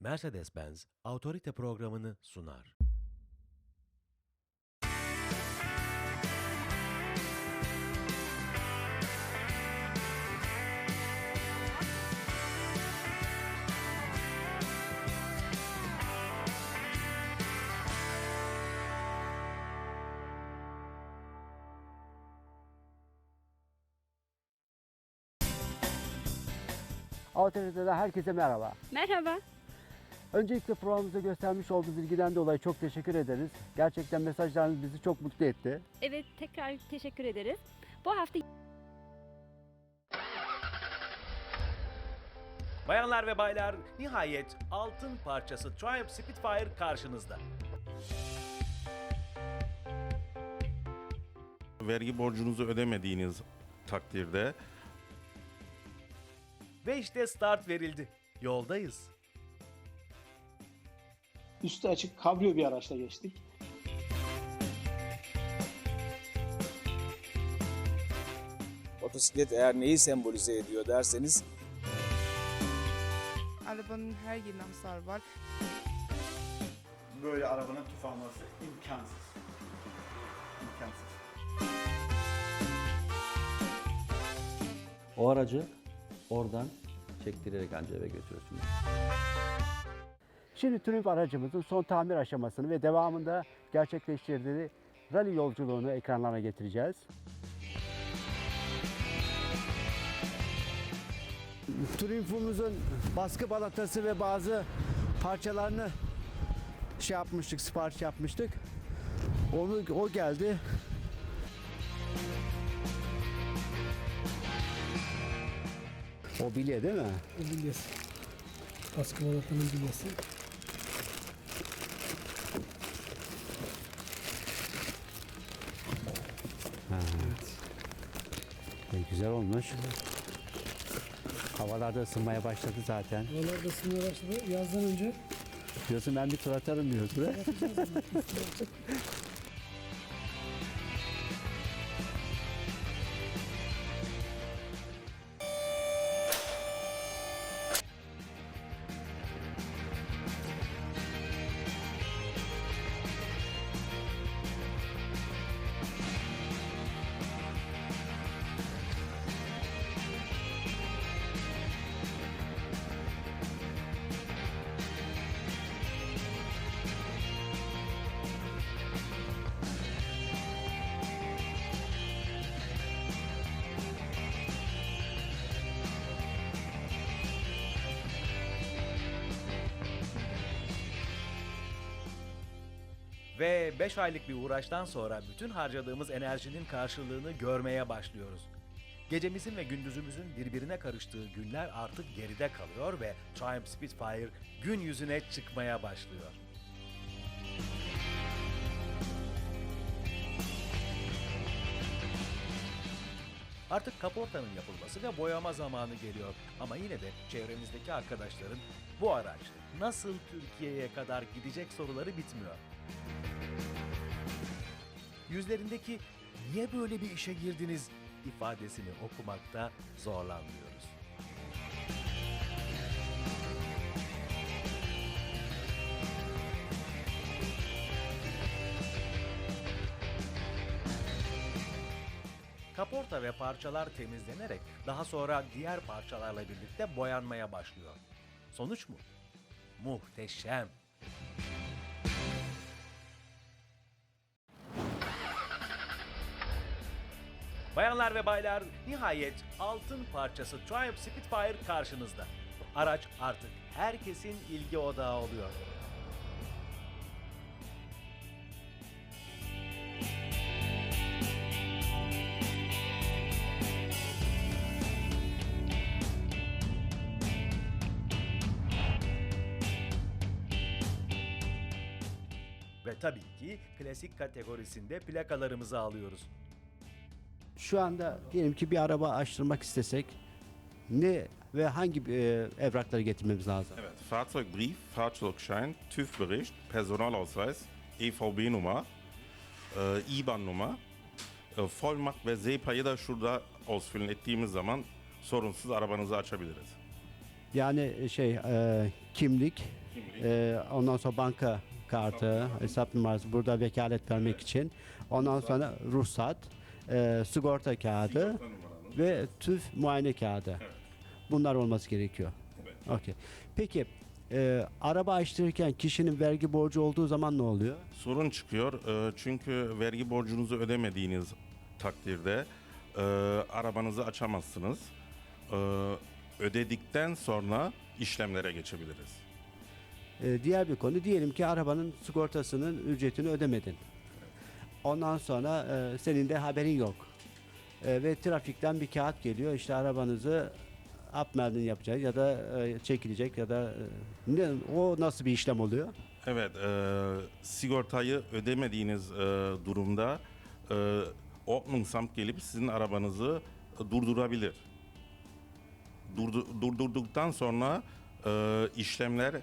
Mercedes-Benz Otorite programını sunar. Otoriteden herkese merhaba. Merhaba. Öncelikle programımıza göstermiş olduğunuz ilgiden dolayı çok teşekkür ederiz. Gerçekten mesajlarınız bizi çok mutlu etti. Evet tekrar teşekkür ederiz. Bu hafta Bayanlar ve baylar, nihayet altın parçası Triumph Spitfire karşınızda. vergi borcunuzu ödemediğiniz takdirde Ve işte start verildi. Yoldayız. Üstü açık kabrio bir araçla geçtik. Motosiklet eğer neyi sembolize ediyor derseniz Arabanın her yerinde hasar var. böyle arabanın tüf alması imkansız. İmkansız. O aracı oradan çektirerek anca eve götürürsünüz. Şimdi Triumph aracımızın son tamir aşamasını ve devamında gerçekleştirdiği rally yolculuğunu ekranlarına getireceğiz. Triumph'umuzun baskı balatası ve bazı parçalarını şey yapmıştık, sipariş yapmıştık. Onu o geldi. O bilye değil mi? bilyesi. Baskı balatanın bilyesi. Güzel olmuş. Havalarda ısınmaya başladı zaten. Havalar da ısınmaya başladı. Yazdan önce Diyorsun ben bir tur atarım diyorsun. Ve 5 aylık bir uğraştan sonra bütün harcadığımız enerjinin karşılığını görmeye başlıyoruz. Gecemizin ve gündüzümüzün birbirine karıştığı günler artık geride kalıyor ve Triumph Spitfire gün yüzüne çıkmaya başlıyor. Artık kaportanın yapılması ve boyama zamanı geliyor. Ama yine de çevremizdeki arkadaşların bu araç nasıl Türkiye'ye kadar gidecek soruları bitmiyor. Yüzlerindeki niye böyle bir işe girdiniz ifadesini okumakta zorlanmıyoruz. Kaporta ve parçalar temizlenerek daha sonra diğer parçalarla birlikte boyanmaya başlıyor. Sonuç mu? Muhteşem. Bayanlar ve baylar, nihayet altın parçası Triumph Spitfire karşınızda. Araç artık herkesin ilgi odağı oluyor. Ve tabii ki klasik kategorisinde plakalarımızı alıyoruz. Şu anda diyelim ki bir araba açtırmak istesek ne ve hangi e, evrakları getirmemiz lazım? evet, Fahrzeugbrief, Fahrzeugschein, TÜV-Bericht, Personalausweis, EVB-Nummer, e, IBAN-Nummer, e, Vollmacht ve SEPA'yı da şurada ausfüllen ettiğimiz zaman sorunsuz arabanızı açabiliriz. Yani e, şey e, kimlik, Ee, ondan sonra banka kartı, hesap numarası burada vekalet vermek için. Ondan sonra ruhsat, e, sigorta kağıdı ve TÜV muayene kağıdı. Bunlar olması gerekiyor. Okey. Peki e, araba açtırırken kişinin vergi borcu olduğu zaman ne oluyor? Sorun çıkıyor e, çünkü vergi borcunuzu ödemediğiniz takdirde e, arabanızı açamazsınız. E, ödedikten sonra işlemlere geçebiliriz. Ee, diğer bir konu diyelim ki arabanın sigortasının ücretini ödemedin. Ondan sonra e, senin de haberin yok. E, ve trafikten bir kağıt geliyor işte arabanızı upmelding yapacak ya da e, çekilecek ya da e, ne, o nasıl bir işlem oluyor? Evet, e, sigortayı ödemediğiniz e, durumda e, Ordnungsamt gelip sizin arabanızı durdurabilir. Durdu, durdurduktan sonra e, işlemler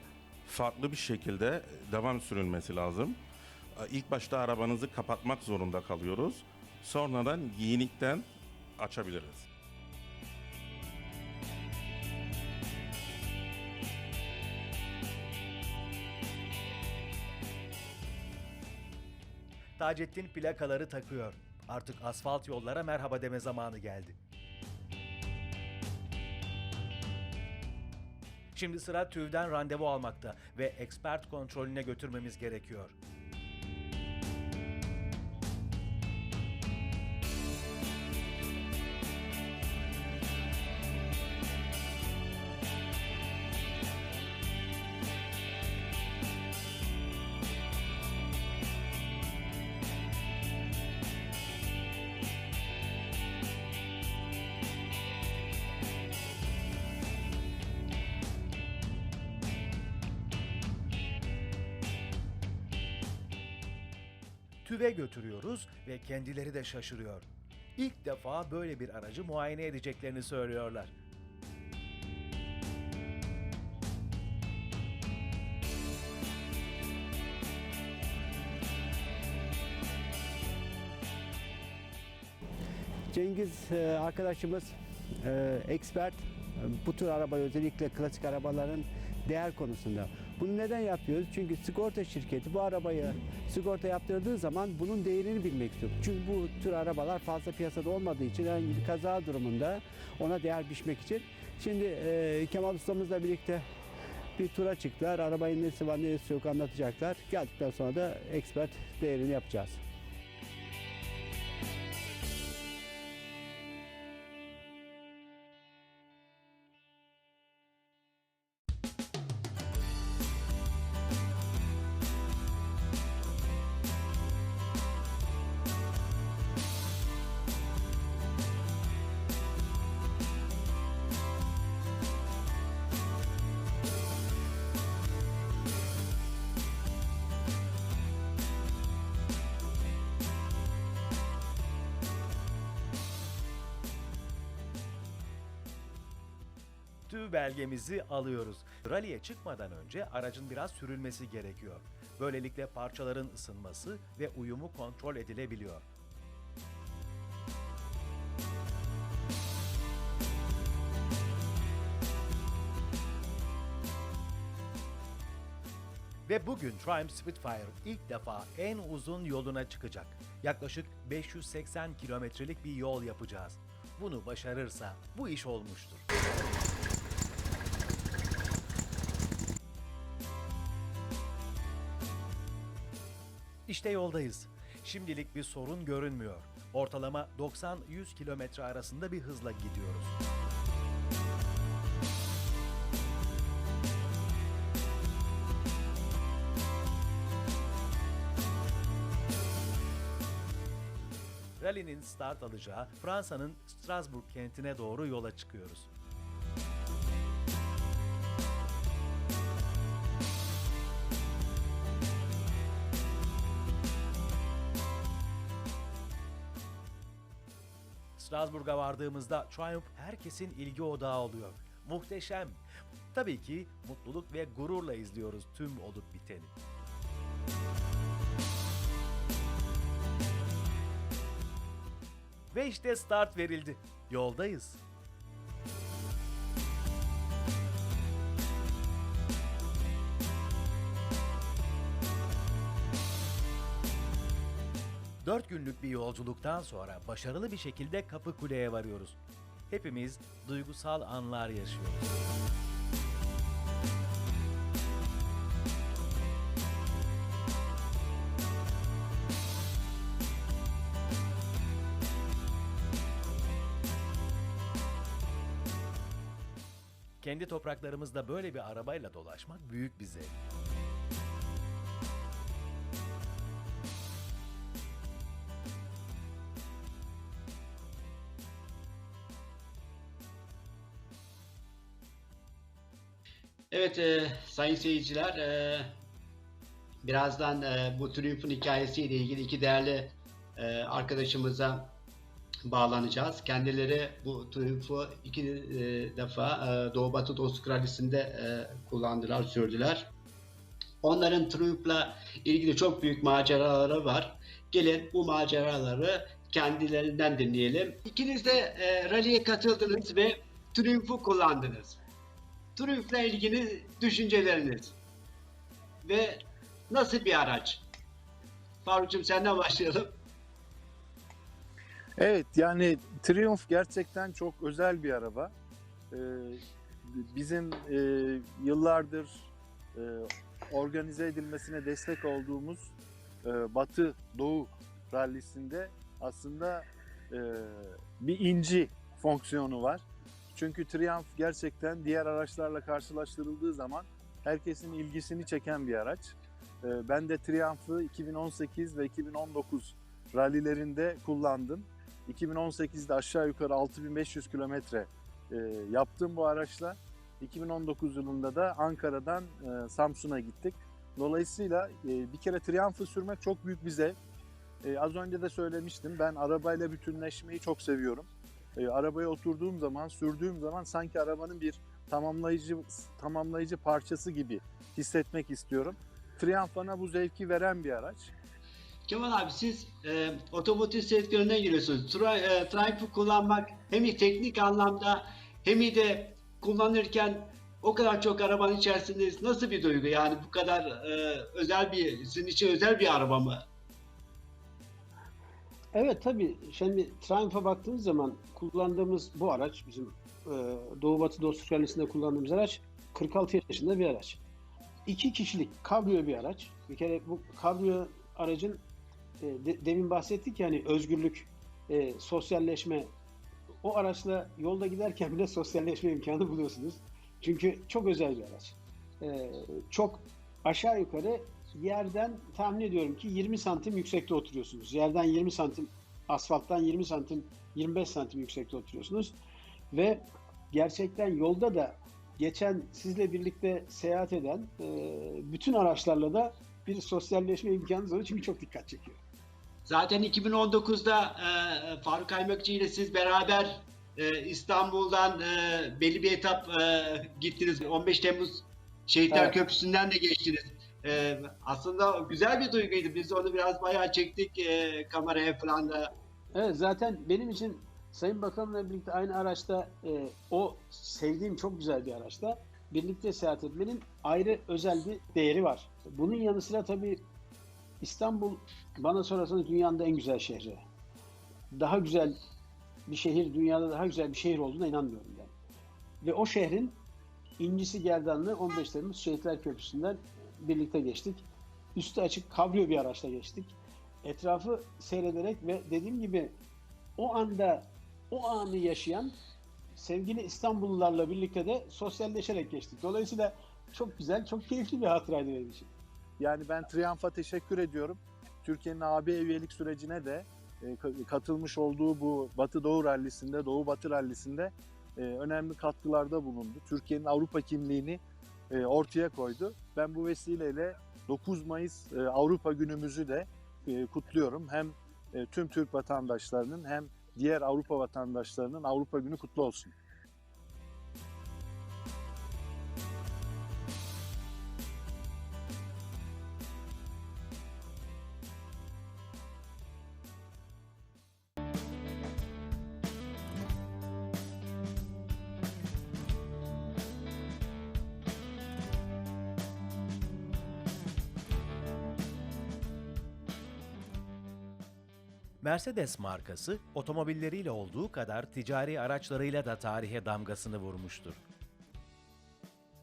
farklı bir şekilde devam sürülmesi lazım. İlk başta arabanızı kapatmak zorunda kalıyoruz. Sonradan yenikten açabiliriz. Taceddin plakaları takıyor. Artık asfalt yollara merhaba deme zamanı geldi. Şimdi sıra TÜV'den randevu almakta ve expert kontrolüne götürmemiz gerekiyor. TÜV'e götürüyoruz ve kendileri de şaşırıyor. İlk defa böyle bir aracı muayene edeceklerini söylüyorlar. Cengiz e, arkadaşımız expert bu tür araba özellikle klasik arabaların değer konusunda. Bunu neden yapıyoruz? Çünkü sigorta şirketi bu arabayı sigorta yaptırdığı zaman bunun değerini bilmek istiyor. Çünkü bu tür arabalar fazla piyasada olmadığı için herhangi bir kaza durumunda ona değer biçmek için. Şimdi e, Kemal ustamızla birlikte bir tura çıktılar. Arabanın nesi var neresi yok anlatacaklar. Geldikten sonra da expert değerini yapacağız. TÜV belgemizi alıyoruz. Rally'e çıkmadan önce aracın biraz sürülmesi gerekiyor. Böylelikle parçaların ısınması ve uyumu kontrol edilebiliyor. Ve bugün Triumph Spitfire ilk defa en uzun yoluna çıkacak. Yaklaşık 580 kilometrelik bir yol yapacağız. Bunu başarırsa bu iş olmuştur. İşte yoldayız. Şimdilik bir sorun görünmüyor. Ortalama 90-100 kilometre arasında bir hızla gidiyoruz. Rally'nin start alacağı Fransa'nın Strasbourg kentine doğru yola çıkıyoruz. Strasbourg'a vardığımızda Triumph herkesin ilgi odağı oluyor. Muhteşem. Tabii ki mutluluk ve gururla izliyoruz tüm olup biteni. Ve işte start verildi. Yoldayız. Dört günlük bir yolculuktan sonra başarılı bir şekilde Kapı Kule'ye varıyoruz. Hepimiz duygusal anlar yaşıyoruz. Kendi topraklarımızda böyle bir arabayla dolaşmak büyük bir zevk. Evet e, sayın seyirciler e, birazdan e, bu Triumph'un hikayesiyle ilgili iki değerli e, arkadaşımıza bağlanacağız. Kendileri bu Triumph'u iki e, defa e, Doğu Batı Dostluk Rally'sinde e, kullandılar, sürdüler. Onların Triumph'la ilgili çok büyük maceraları var. Gelin bu maceraları kendilerinden dinleyelim. İkiniz de e, rally'e katıldınız ve Triumph'u kullandınız. Triumph'la ilgili düşünceleriniz ve nasıl bir araç? Faruk'cum senden başlayalım. Evet yani Triumph gerçekten çok özel bir araba. Ee, bizim e, yıllardır e, organize edilmesine destek olduğumuz e, Batı Doğu rallisinde aslında e, bir inci fonksiyonu var. Çünkü Triumph gerçekten diğer araçlarla karşılaştırıldığı zaman herkesin ilgisini çeken bir araç. E, ben de Triumph'ı 2018 ve 2019 rallilerinde kullandım. 2018'de aşağı yukarı 6500 kilometre e, yaptım bu araçla. 2019 yılında da Ankara'dan e, Samsun'a gittik. Dolayısıyla e, bir kere Triumph'ı sürmek çok büyük bir zevk. Az önce de söylemiştim ben arabayla bütünleşmeyi çok seviyorum. E, arabaya oturduğum zaman, sürdüğüm zaman sanki arabanın bir tamamlayıcı tamamlayıcı parçası gibi hissetmek istiyorum. Triumph bana bu zevki veren bir araç. Kemal abi siz e, otomotiv sektörüne giriyorsunuz. Tri, e, Triumph'u kullanmak hem teknik anlamda hem de kullanırken o kadar çok arabanın içerisindeyiz. Nasıl bir duygu yani bu kadar e, özel bir, sizin için özel bir araba mı? Evet tabii. Şimdi Triumph'a baktığımız zaman kullandığımız bu araç bizim e, Doğu Batı Dostluk Rally'sinde kullandığımız araç 46 yaşında bir araç. İki kişilik kabrio bir araç. Bir kere bu kabrio aracın e, de- demin bahsettik yani özgürlük, e, sosyalleşme. O araçla yolda giderken bile sosyalleşme imkanı buluyorsunuz. Çünkü çok özel bir araç. E, çok aşağı yukarı yerden tahmin ediyorum ki 20 santim yüksekte oturuyorsunuz. Yerden 20 santim, asfalttan 20 santim, 25 santim yüksekte oturuyorsunuz. Ve gerçekten yolda da geçen sizle birlikte seyahat eden e, bütün araçlarla da bir sosyalleşme imkanınız oluyor çünkü çok dikkat çekiyor. Zaten 2019'da e, Faruk Aymakçı ile siz beraber e, İstanbul'dan e, belli bir etap e, gittiniz. 15 Temmuz Şehitler Evet. Köprüsü'nden de geçtiniz. E, aslında güzel bir duyguydu. Biz onu biraz bayağı çektik e, kameraya falan da. Evet zaten benim için Sayın Bakan'la birlikte aynı araçta e, o sevdiğim çok güzel bir araçta birlikte seyahat etmenin ayrı özel bir değeri var. Bunun yanı sıra tabii İstanbul bana sorarsanız dünyanın da en güzel şehri. Daha güzel bir şehir, dünyada daha güzel bir şehir olduğuna inanmıyorum ben. Ve o şehrin incisi gerdanlı 15 Temmuz Şehitler Köprüsü'nden birlikte geçtik. Üstü açık kabrio bir araçla geçtik. Etrafı seyrederek ve dediğim gibi o anda o anı yaşayan sevgili İstanbullularla birlikte de sosyalleşerek geçtik. Dolayısıyla çok güzel, çok keyifli bir hatıraydı benim için. Yani ben Triumph'a teşekkür ediyorum. Türkiye'nin AB üyelik sürecine de e, ka- katılmış olduğu bu Batı Doğu rallisinde, Doğu Batı rallisinde e, önemli katkılarda bulundu. Türkiye'nin Avrupa kimliğini e, ortaya koydu. Ben bu vesileyle 9 Mayıs e, Avrupa günümüzü de e, kutluyorum. Hem tüm Türk vatandaşlarının hem diğer Avrupa vatandaşlarının Avrupa günü kutlu olsun. Mercedes markası otomobilleriyle olduğu kadar ticari araçlarıyla da tarihe damgasını vurmuştur.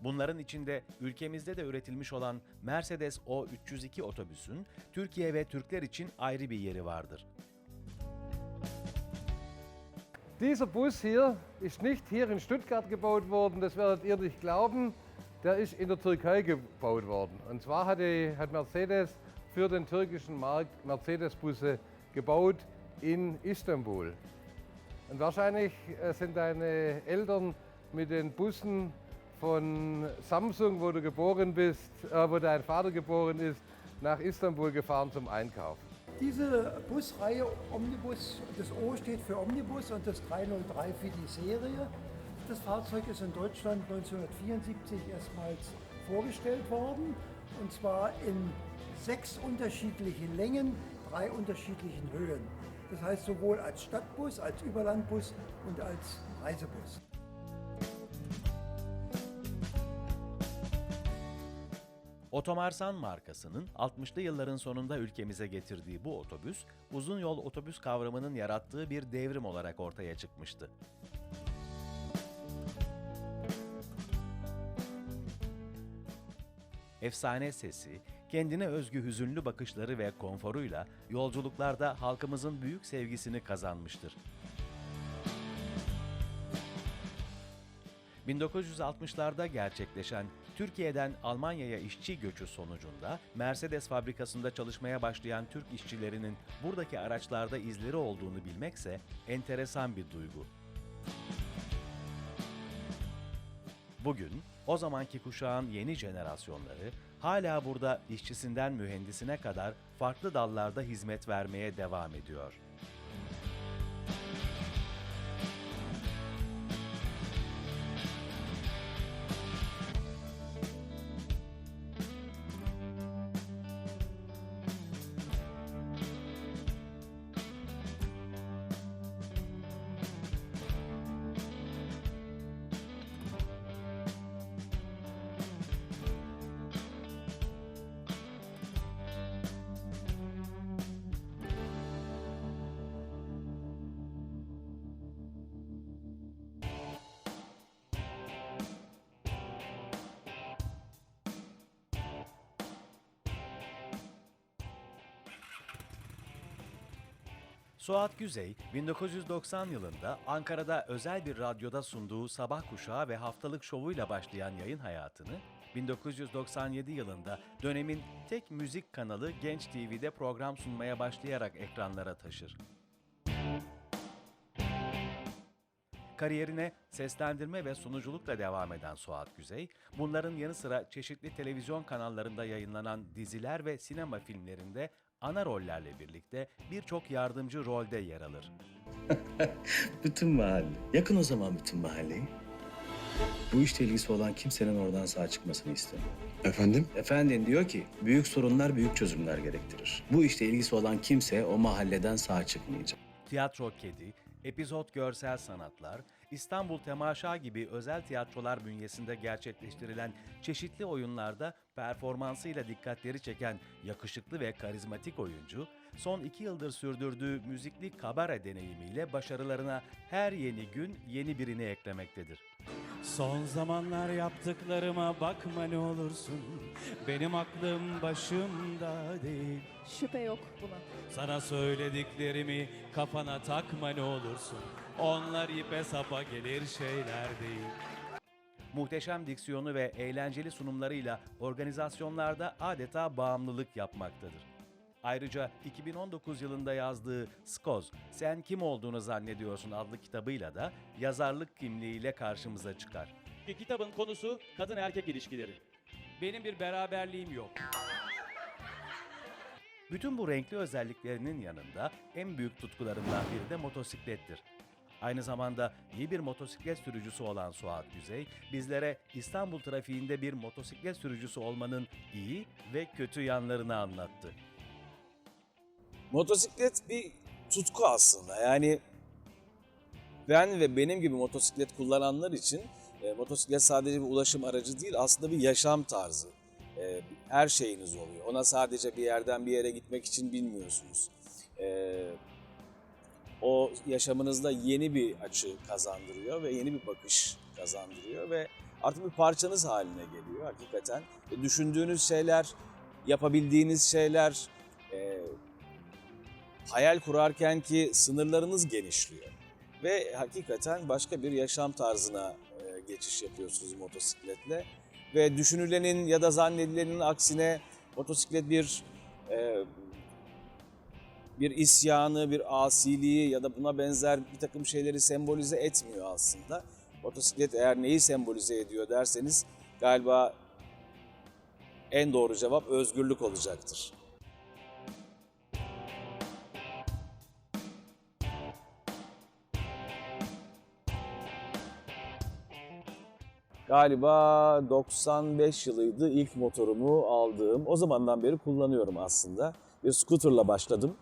Bunların içinde ülkemizde de üretilmiş olan Mercedes O302 otobüsün Türkiye ve Türkler için ayrı bir yeri vardır. Dieser Bus hier ist nicht hier in Stuttgart gebaut worden, das werdet ihr nicht glauben. Der ist in der Türkei gebaut worden. Und zwar hat, die, hat Mercedes für den türkischen Markt Mercedes-Busse gebaut in Istanbul. Und wahrscheinlich äh, sind deine Eltern mit den Bussen von Samsung, wo du geboren bist, äh, wo dein Vater geboren ist, nach Istanbul gefahren zum Einkaufen. Diese Busreihe Omnibus, das O steht für Omnibus und das 303 für die Serie. Das Fahrzeug ist in Deutschland 1974 erstmals vorgestellt worden und zwar in sechs unterschiedlichen Längen, drei unterschiedlichen Höhen. Das heißt sowohl als Stadtbus, als Überlandbus und als Reisebus. Otomarsan markasının 60'lı yılların sonunda ülkemize getirdiği bu otobüs, uzun yol otobüs kavramının yarattığı bir devrim olarak ortaya çıkmıştı. Efsane sesi, kendine özgü hüzünlü bakışları ve konforuyla yolculuklarda halkımızın büyük sevgisini kazanmıştır. 1960'larda gerçekleşen Türkiye'den Almanya'ya işçi göçü sonucunda Mercedes fabrikasında çalışmaya başlayan Türk işçilerinin buradaki araçlarda izleri olduğunu bilmekse enteresan bir duygu. Bugün o zamanki kuşağın yeni jenerasyonları hala burada işçisinden mühendisine kadar farklı dallarda hizmet vermeye devam ediyor. Suat Güzey, 1990 yılında Ankara'da özel bir radyoda sunduğu Sabah Kuşağı ve haftalık şovuyla başlayan yayın hayatını, 1997 yılında dönemin tek müzik kanalı Genç TV'de program sunmaya başlayarak ekranlara taşır. Kariyerine seslendirme ve sunuculukla devam eden Suat Güzey, bunların yanı sıra çeşitli televizyon kanallarında yayınlanan diziler ve sinema filmlerinde ana rollerle birlikte birçok yardımcı rolde yer alır. bütün mahalle. Yakın o zaman bütün mahalleyi. Bu işle ilgisi olan kimsenin oradan sağ çıkmasını istemiyor. Efendim? Efendin diyor ki büyük sorunlar büyük çözümler gerektirir. Bu işle ilgisi olan kimse o mahalleden sağ çıkmayacak. Tiyatro Kedi, epizod görsel sanatlar, İstanbul Temaşa gibi özel tiyatrolar bünyesinde gerçekleştirilen çeşitli oyunlarda performansıyla dikkatleri çeken yakışıklı ve karizmatik oyuncu, son iki yıldır sürdürdüğü müzikli kabare deneyimiyle başarılarına her yeni gün yeni birini eklemektedir. Son zamanlar yaptıklarıma bakma ne olursun Benim aklım başımda değil Şüphe yok buna. Sana söylediklerimi kafana takma ne olursun Onlar ipe sapa gelir şeyler değil Muhteşem diksiyonu ve eğlenceli sunumlarıyla organizasyonlarda adeta bağımlılık yapmaktadır. Ayrıca 2019 yılında yazdığı Skoz, Sen Kim Olduğunu Zannediyorsun adlı kitabıyla da yazarlık kimliğiyle karşımıza çıkar. Kitabın konusu kadın erkek ilişkileri. Benim bir beraberliğim yok. Bütün bu renkli özelliklerinin yanında en büyük tutkularından biri de motosiklettir. Aynı zamanda iyi bir motosiklet sürücüsü olan Suat Güzey, bizlere İstanbul trafiğinde bir motosiklet sürücüsü olmanın iyi ve kötü yanlarını anlattı. Motosiklet bir tutku aslında. Yani ben ve benim gibi motosiklet kullananlar için e, motosiklet sadece bir ulaşım aracı değil aslında bir yaşam tarzı. E, her şeyiniz oluyor. Ona sadece bir yerden bir yere gitmek için binmiyorsunuz. E, o yaşamınızda yeni bir açı kazandırıyor ve yeni bir bakış kazandırıyor ve artık bir parçanız haline geliyor hakikaten. E, Düşündüğünüz şeyler, yapabildiğiniz şeyler, hayal kurarken ki sınırlarınız genişliyor. Ve hakikaten başka bir yaşam tarzına e, geçiş yapıyorsunuz motosikletle. Ve düşünülenin ya da zannedilenin aksine motosiklet bir e, bir isyanı, bir asiliği ya da buna benzer bir takım şeyleri sembolize etmiyor aslında. Motosiklet eğer neyi sembolize ediyor derseniz galiba en doğru cevap özgürlük olacaktır. Galiba 95 yılıydı ilk motorumu aldığım. O zamandan beri kullanıyorum aslında. Bir scooterla başladım.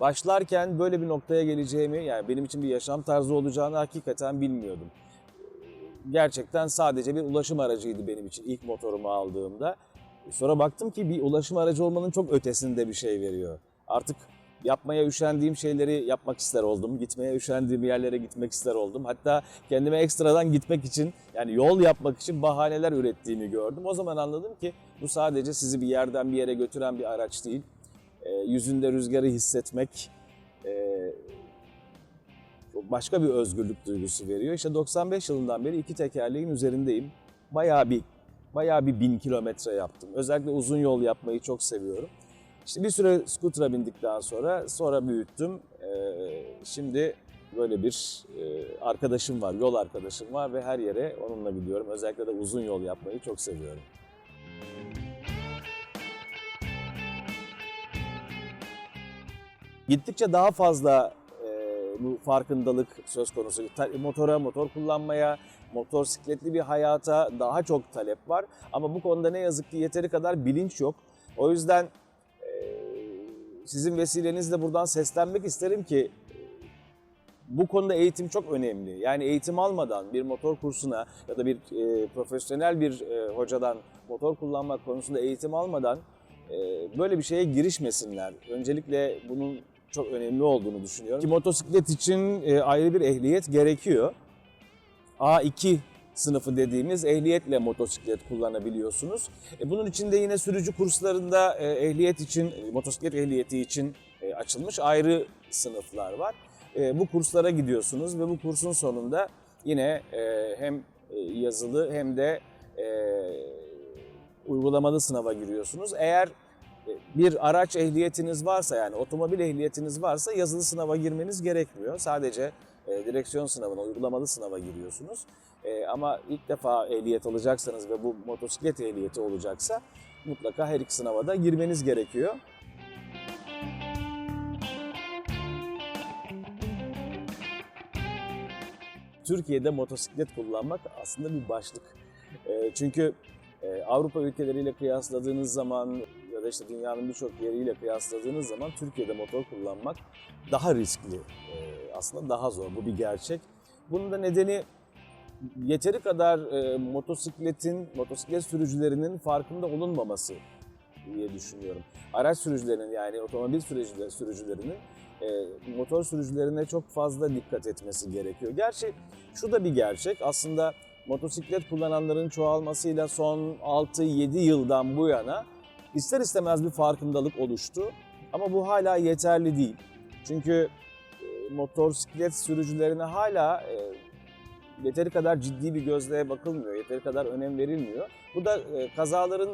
Başlarken böyle bir noktaya geleceğimi, yani benim için bir yaşam tarzı olacağını hakikaten bilmiyordum. Gerçekten sadece bir ulaşım aracıydı benim için ilk motorumu aldığımda. Sonra baktım ki bir ulaşım aracı olmanın çok ötesinde bir şey veriyor. Artık yapmaya üşendiğim şeyleri yapmak ister oldum. Gitmeye üşendiğim yerlere gitmek ister oldum. Hatta kendime ekstradan gitmek için yani yol yapmak için bahaneler ürettiğimi gördüm. O zaman anladım ki bu sadece sizi bir yerden bir yere götüren bir araç değil. E, yüzünde rüzgarı hissetmek e, başka bir özgürlük duygusu veriyor. İşte 95 yılından beri iki tekerleğin üzerindeyim. Bayağı bir bayağı bir bin kilometre yaptım. Özellikle uzun yol yapmayı çok seviyorum. İşte bir süre scooter'a bindikten sonra sonra büyüttüm. Ee, şimdi böyle bir e, arkadaşım var, yol arkadaşım var ve her yere onunla gidiyorum. Özellikle de uzun yol yapmayı çok seviyorum. Gittikçe daha fazla e, bu farkındalık söz konusu. Motora, motor kullanmaya, motosikletli bir hayata daha çok talep var. Ama bu konuda ne yazık ki yeteri kadar bilinç yok. O yüzden sizin vesilenizle buradan seslenmek isterim ki bu konuda eğitim çok önemli. Yani eğitim almadan bir motor kursuna ya da bir e, profesyonel bir e, hocadan motor kullanmak konusunda eğitim almadan e, böyle bir şeye girişmesinler. Öncelikle bunun çok önemli olduğunu düşünüyorum. Ki motosiklet için e, ayrı bir ehliyet gerekiyor. A2 sınıfı dediğimiz ehliyetle motosiklet kullanabiliyorsunuz. E, bunun için de yine sürücü kurslarında e, ehliyet için, e, motosiklet ehliyeti için açılmış ayrı sınıflar var. Bu kurslara gidiyorsunuz ve bu kursun sonunda yine hem yazılı hem de uygulamalı sınava giriyorsunuz. Eğer bir araç ehliyetiniz varsa yani otomobil ehliyetiniz varsa yazılı sınava girmeniz gerekmiyor. Sadece direksiyon sınavına, uygulamalı sınava giriyorsunuz. E, ama ilk defa ehliyet alacaksanız ve bu motosiklet ehliyeti olacaksa mutlaka her iki sınava da girmeniz gerekiyor. Türkiye'de motosiklet kullanmak aslında bir başlık. E, çünkü e, Avrupa ülkeleriyle kıyasladığınız zaman ya da işte dünyanın birçok yeriyle kıyasladığınız zaman Türkiye'de motor kullanmak daha riskli. E, aslında daha zor. Bu bir gerçek. Bunun da nedeni yeteri kadar e, motosikletin, motosiklet sürücülerinin farkında olunmaması diye düşünüyorum. Araç sürücülerinin yani otomobil sürücüler, sürücülerinin e, motor sürücülerine çok fazla dikkat etmesi gerekiyor. Gerçi şu da bir gerçek. Aslında motosiklet kullananların çoğalmasıyla son 6-7 yıldan bu yana ister istemez bir farkındalık oluştu. Ama bu hala yeterli değil. Çünkü e, motosiklet sürücülerine hala e, yeteri kadar ciddi bir gözle bakılmıyor, yeteri kadar önem verilmiyor. Bu da e, kazaların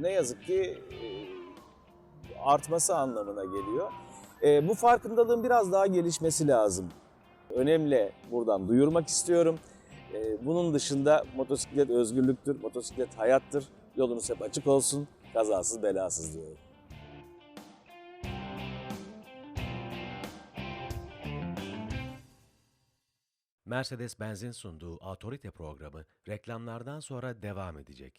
ne yazık ki e, artması anlamına geliyor. E, bu farkındalığın biraz daha gelişmesi lazım. Önemli buradan duyurmak istiyorum. E, bunun dışında motosiklet özgürlüktür, motosiklet hayattır. Yolunuz hep açık olsun, kazasız belasız diyorum. Mercedes-Benz'in sunduğu Otorite programı reklamlardan sonra devam edecek.